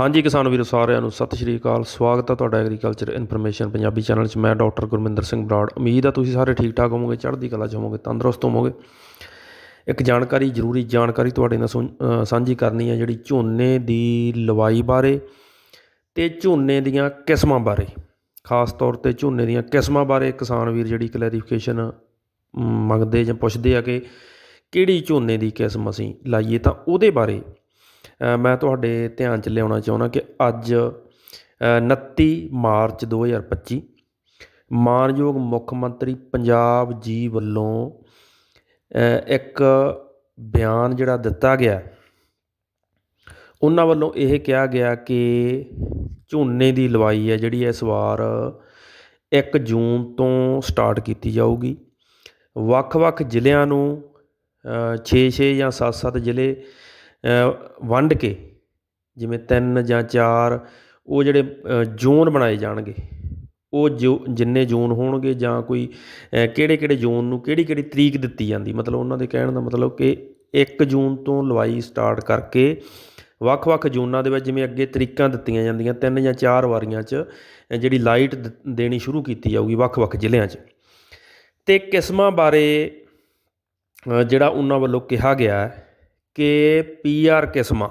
ਹਾਂਜੀ ਕਿਸਾਨ ਵੀਰੋ, ਸਾਰਿਆਂ ਨੂੰ ਸਤਿ ਸ਼੍ਰੀ ਅਕਾਲ। ਸਵਾਗਤ ਹੈ ਤੁਹਾਡਾ ਐਗਰੀਕਲਚਰ ਇਨਫੋਰਮੇਸ਼ਨ ਪੰਜਾਬੀ ਚੈਨਲ 'ਚ। ਮੈਂ ਡਾਕਟਰ ਗੁਰਮਿੰਦਰ ਸਿੰਘ ਬਰਾੜ। ਉਮੀਦ ਆ ਤੁਸੀਂ ਸਾਰੇ ਠੀਕ ਠਾਕ ਹੋਵੋਗੇ, ਚੜ੍ਹਦੀ ਕਲਾ 'ਚ ਹੋਵੋਗੇ, ਤੰਦਰੁਸਤ ਹੋਵੋਗੇ। ਇੱਕ ਜਾਣਕਾਰੀ ਜ਼ਰੂਰੀ, ਜਾਣਕਾਰੀ ਤੁਹਾਡੇ ਨਾਲ ਸੁਣ- ਸਾਂਝੀ ਕਰਨੀ ਹੈ ਜਿਹੜੀ ਝੋਨੇ ਦੀ ਲਵਾਈ ਬਾਰੇ ਤੇ ਝੋਨੇ ਦੀਆਂ ਕਿਸਮਾਂ ਬਾਰੇ। ਖਾਸ ਤੌਰ ਤੇ ਝੋਨੇ ਦੀਆਂ ਕਿਸਮਾਂ ਬਾਰੇ ਕਿਸਾਨ ਵੀਰ ਜਿਹੜੀ ਕਲੈਰੀਫਿਕੇਸ਼ਨ ਮੰਗਦੇ ਜਾਂ ਪੁੱਛਦੇ ਆ ਕਿ ਕਿਹੜੀ ਝੋਨੇ ਦੀ ਕਿਸਮ ਅਸੀਂ ਲਾਈਏ ਤਾਂ ਉਹਦੇ ਬਾਰੇ ਮੈਂ ਤੁਹਾਡੇ ਧਿਆਨ 'ਚ ਲਿਆਉਣਾ ਚਾਹੁੰਦਾ ਕਿ ਅੱਜ ਅ, 29 ਮਾਰਚ 2025 ਮਾਨਯੋਗ ਮੁੱਖ ਮੰਤਰੀ ਪੰਜਾਬ ਜੀ ਵੱਲੋਂ ਇੱਕ ਬਿਆਨ ਜਿਹੜਾ ਦਿੱਤਾ ਗਿਆ। ਉਹਨਾਂ ਵੱਲੋਂ ਇਹ ਕਿਹਾ ਗਿਆ ਕਿ ਝੋਨੇ ਦੀ ਲਵਾਈ ਹੈ ਜਿਹੜੀ ਇਸ ਵਾਰ 1 ਜੂਨ ਤੋਂ ਸਟਾਰਟ ਕੀਤੀ ਜਾਊਗੀ। ਵੱਖ-ਵੱਖ ਜ਼ਿਲ੍ਹਿਆਂ ਨੂੰ 6-6 ਜਾਂ 7-7 ਜ਼ਿਲ੍ਹੇ ਵੰਡ ਕੇ, ਜਿਵੇਂ ਤਿੰਨ ਜਾਂ ਚਾਰ, ਉਹ ਜਿਹੜੇ ਜ਼ੋਨ ਬਣਾਏ ਜਾਣਗੇ। ਉਹ ਜੋ, ਜਿੰਨੇ ਜ਼ੋਨ ਹੋਣਗੇ ਜਾਂ ਕੋਈ ਕਿਹੜੇ ਕਿਹੜੇ ਜ਼ੋਨ ਨੂੰ ਕਿਹੜੀ ਕਿਹੜੀ ਤਰੀਕ ਦਿੱਤੀ ਜਾਂਦੀ। ਮਤਲਬ ਉਹਨਾਂ ਦੇ ਕਹਿਣ ਦਾ ਮਤਲਬ ਕਿ 1 ਜੂਨ ਤੋਂ ਲਵਾਈ ਸਟਾਰਟ ਕਰਕੇ ਵੱਖ-ਵੱਖ ਜ਼ੋਨਾਂ ਦੇ ਵਿੱਚ ਜਿਵੇਂ ਅੱਗੇ ਤਰੀਕਾਂ ਦਿੱਤੀਆਂ ਜਾਂਦੀਆਂ, ਤਿੰਨ ਜਾਂ ਚਾਰ ਵਾਰੀਆਂ 'ਚ ਜਿਹੜੀ ਲਾਈਟ ਦ- ਦੇਣੀ ਸ਼ੁਰੂ ਕੀਤੀ ਜਾਊਗੀ ਵੱਖ-ਵੱਖ ਜ਼ਿਲ੍ਹਿਆਂ 'ਚ। ਤੇ ਕਿਸਮਾਂ ਬਾਰੇ ਜਿਹੜਾ ਉਹਨਾਂ ਵੱਲੋਂ ਕਿਹਾ ਗਿਆ ਹੈ ਕਿ ਪੀ ਆਰ ਕਿਸਮਾਂ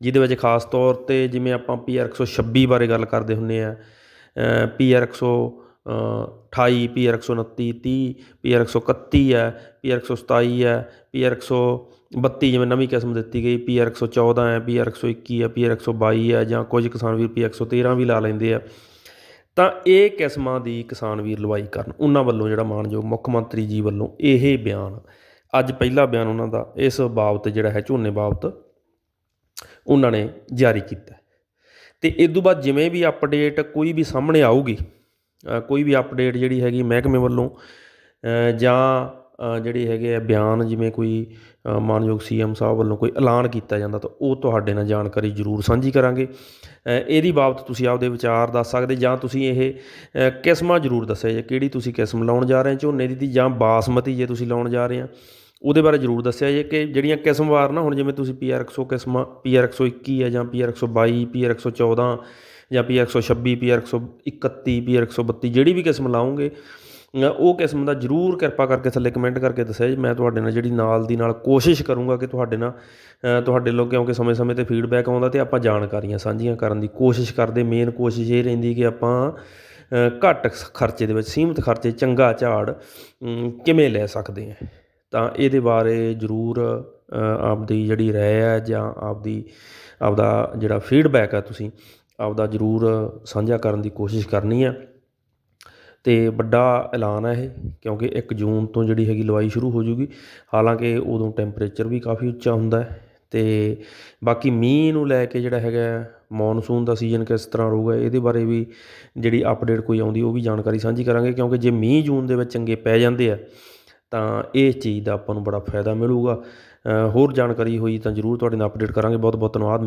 ਜਿਹਦੇ ਵਿੱਚ ਖਾਸ ਤੌਰ ਤੇ ਜਿਵੇਂ ਆਪਾਂ ਪੀ ਪੀਆਰ 126 ਬਾਰੇ ਗੱਲ ਕਰਦੇ ਹੁੰਨੇ ਆ ਪੀਆਰ 128 ਪੀਆਰ 129 30 ਪੀਆਰ 131 ਹੈ ਪੀ ਪੀਆਰ 127 ਹੈ ਪੀ ਪੀਆਰ 132 ਜਿਵੇਂ ਨਵੀਂ ਕਿਸਮ ਦਿੱਤੀ ਗਈ ਪੀ ਪੀਆਰ 114 ਹੈ ਪੀ ਪੀਆਰ 121 ਹੈ ਪੀ ਪੀਆਰ 122 ਹੈ ਜਾਂ ਕੁਝ ਕਿਸਾਨ ਵੀਰ ਪੀ ਪੀਆਰ 113 ਵੀ ਲਾ ਲੈਂਦੇ ਆ ਤਾਂ ਇਹ ਕਿਸਮਾਂ ਦੀ ਕਿਸਾਨ ਵੀਰ ਲਵਾਈ ਕਰਨ ਉਹਨਾਂ ਵੱਲੋਂ ਜਿਹੜਾ ਮਾਨਯੋਗ ਮੁੱਖ ਮੰਤਰੀ ਜੀ ਵੱਲੋਂ ਇਹ ਬਿਆਨ ਅੱਜ ਪਹਿਲਾ ਬਿਆਨ ਉਹਨਾਂ ਦਾ, ਇਸ ਬਾਬਤ ਜਿਹੜਾ ਹੈ, ਝੋਨੇ ਬਾਬਤ, ਉਹਨਾਂ ਨੇ ਜਾਰੀ ਕੀਤਾ ਤੇ ਇਸ ਤੋਂ ਬਾਅਦ ਜਿਵੇਂ ਵੀ ਅਪਡੇਟ ਕੋਈ ਵੀ ਸਾਹਮਣੇ ਆਊਗੀ ਕੋਈ ਵੀ ਅਪਡੇਟ ਜਿਹੜੀ ਹੈਗੀ ਮਹਿਕਮੇ ਵੱਲੋਂ ਜਾਂ ਜਿਹੜੇ ਹੈਗੇ ਆ ਬਿਆਨ ਜਿਵੇਂ ਕੋਈ ਅ, ਮਾਨਯੋਗ ਸੀਐਮ ਸਾਹਿਬ ਵੱਲੋਂ ਕੋਈ ਐਲਾਨ ਕੀਤਾ ਜਾਂਦਾ ਤਾਂ ਉਹ ਤੁਹਾਡੇ ਨਾਲ ਜਾਣਕਾਰੀ ਜ਼ਰੂਰ ਸਾਂਝੀ ਕਰਾਂਗੇ। ਇਹਦੀ ਬਾਬਤ ਤੁਸੀਂ ਆਪਦੇ ਵਿਚਾਰ ਦੱਸ ਸਕਦੇ ਜਾਂ ਤੁਸੀਂ ਇਹ ਕਿਸਮਾਂ ਜ਼ਰੂਰ ਦੱਸਿਆ ਜੇ ਕਿਹੜੀ ਤੁਸੀਂ ਕਿਸਮ ਲਾਉਣ ਜਾ ਰਹੇ ਹੋ ਝੋਨੇ ਦੀ ਜਾਂ ਬਾਸਮਤੀ ਜੇ ਤੁਸੀਂ ਲਾਉਣ ਜਾ ਰਹੇ ਆ। ਉਹਦੇ ਬਾਰੇ ਜ਼ਰੂਰ ਦੱਸਿਆ ਜੇ ਕਿ ਜਿਹੜੀਆਂ ਕਿਸਮਵਾਰ ਨਾ ਹੁਣ ਜਿਵੇਂ ਤੁਸੀਂ ਪੀਆਰ 100 ਕਿਸਮਾਂ ਪੀਆਰ 121 ਹੈ ਜਾਂ ਪੀਆਰ 122 ਪੀਆਰ 114 ਜਾਂ ਪੀਆਰ 126 ਪੀਆਰ 131 ਪੀਆਰ 132 ਜਿਹੜੀ ਵੀ ਕਿਸਮ ਲਾਉਂਗੇ ਉਹ ਕਿਸਮ ਦਾ ਜ਼ਰੂਰ ਕਿਰਪਾ ਕਰਕੇ ਥੱਲੇ ਕਮੈਂਟ ਕਰਕੇ ਦੱਸਿਆ ਜੀ। ਮੈਂ ਤੁਹਾਡੇ ਨਾਲ ਜਿਹੜੀ ਨਾਲ ਦੀ ਨਾਲ ਕੋਸ਼ਿਸ਼ ਕਰੂੰਗਾ ਕਿ ਤੁਹਾਡੇ ਨਾਲ ਤੁਹਾਡੇ ਲੋਕ ਕਿਉਂਕਿ ਸਮੇਂ-ਸਮੇਂ ਤੇ ਫੀਡਬੈਕ ਆਉਂਦਾ ਤੇ ਆਪਾਂ ਜਾਣਕਾਰੀਆਂ ਸਾਂਝੀਆਂ ਕਰਨ ਦੀ ਕੋਸ਼ਿਸ਼ ਕਰਦੇ। ਮੇਨ ਕੋਸ਼ਿਸ਼ ਇਹ ਰਹਿੰਦੀ ਕਿ ਆਪਾਂ ਘੱਟ ਖਰਚੇ ਦੇ ਵਿੱਚ, ਸੀਮਿਤ ਖਰਚੇ, ਚੰਗਾ ਝਾੜ ਕਿਵੇਂ ਲੈ ਸਕਦੇ ਹਾਂ। ਤਾਂ ਇਹਦੇ ਬਾਰੇ ਜ਼ਰੂਰ ਆਪਦੀ ਜਿਹੜੀ ਰਾਏ ਹੈ ਜਾਂ ਆਪਦੀ, ਆਪਦਾ ਜਿਹੜਾ ਫੀਡਬੈਕ ਹੈ ਤੁਸੀਂ ਆਪਦਾ ਜ਼ਰੂਰ ਸਾਂਝਾ ਕਰਨ ਦੀ ਕੋਸ਼ਿਸ਼ ਕਰਨੀ ਹੈ। ਅਤੇ ਵੱਡਾ ਐਲਾਨ ਹੈ ਇਹ, ਕਿਉਂਕਿ ਇੱਕ ਜੂਨ ਤੋਂ ਜਿਹੜੀ ਹੈਗੀ ਲਵਾਈ ਸ਼ੁਰੂ ਹੋ ਜੂਗੀ। ਹਾਲਾਂਕਿ ਉਦੋਂ ਟੈਂਪਰੇਚਰ ਵੀ ਕਾਫੀ ਉੱਚਾ ਹੁੰਦਾ ਅਤੇ ਬਾਕੀ ਮੀਂਹ ਨੂੰ ਲੈ ਕੇ ਜਿਹੜਾ ਹੈਗਾ ਮੌਨਸੂਨ ਦਾ ਸੀਜ਼ਨ ਕਿਸ ਤਰ੍ਹਾਂ ਰਹੂਗਾ, ਇਹਦੇ ਬਾਰੇ ਵੀ ਜਿਹੜੀ ਅਪਡੇਟ ਕੋਈ ਆਉਂਦੀ ਉਹ ਵੀ ਜਾਣਕਾਰੀ ਸਾਂਝੀ ਕਰਾਂਗੇ, ਕਿਉਂਕਿ ਜੇ ਮੀਂਹ ਜੂਨ ਦੇ ਵਿੱਚ ਚੰਗੇ ਪੈ ਜਾਂਦੇ ਆ, ਤਾਂ ਇਹ ਚੀਜ਼ ਦਾ ਆਪਾਂ ਨੂੰ ਬੜਾ ਫਾਇਦਾ ਮਿਲੂਗਾ। ਹੋਰ ਜਾਣਕਾਰੀ ਹੋਈ ਤਾਂ ਜ਼ਰੂਰ ਤੁਹਾਡੇ ਨਾਲ ਅਪਡੇਟ ਕਰਾਂਗੇ। ਬਹੁਤ ਬਹੁਤ ਧੰਨਵਾਦ।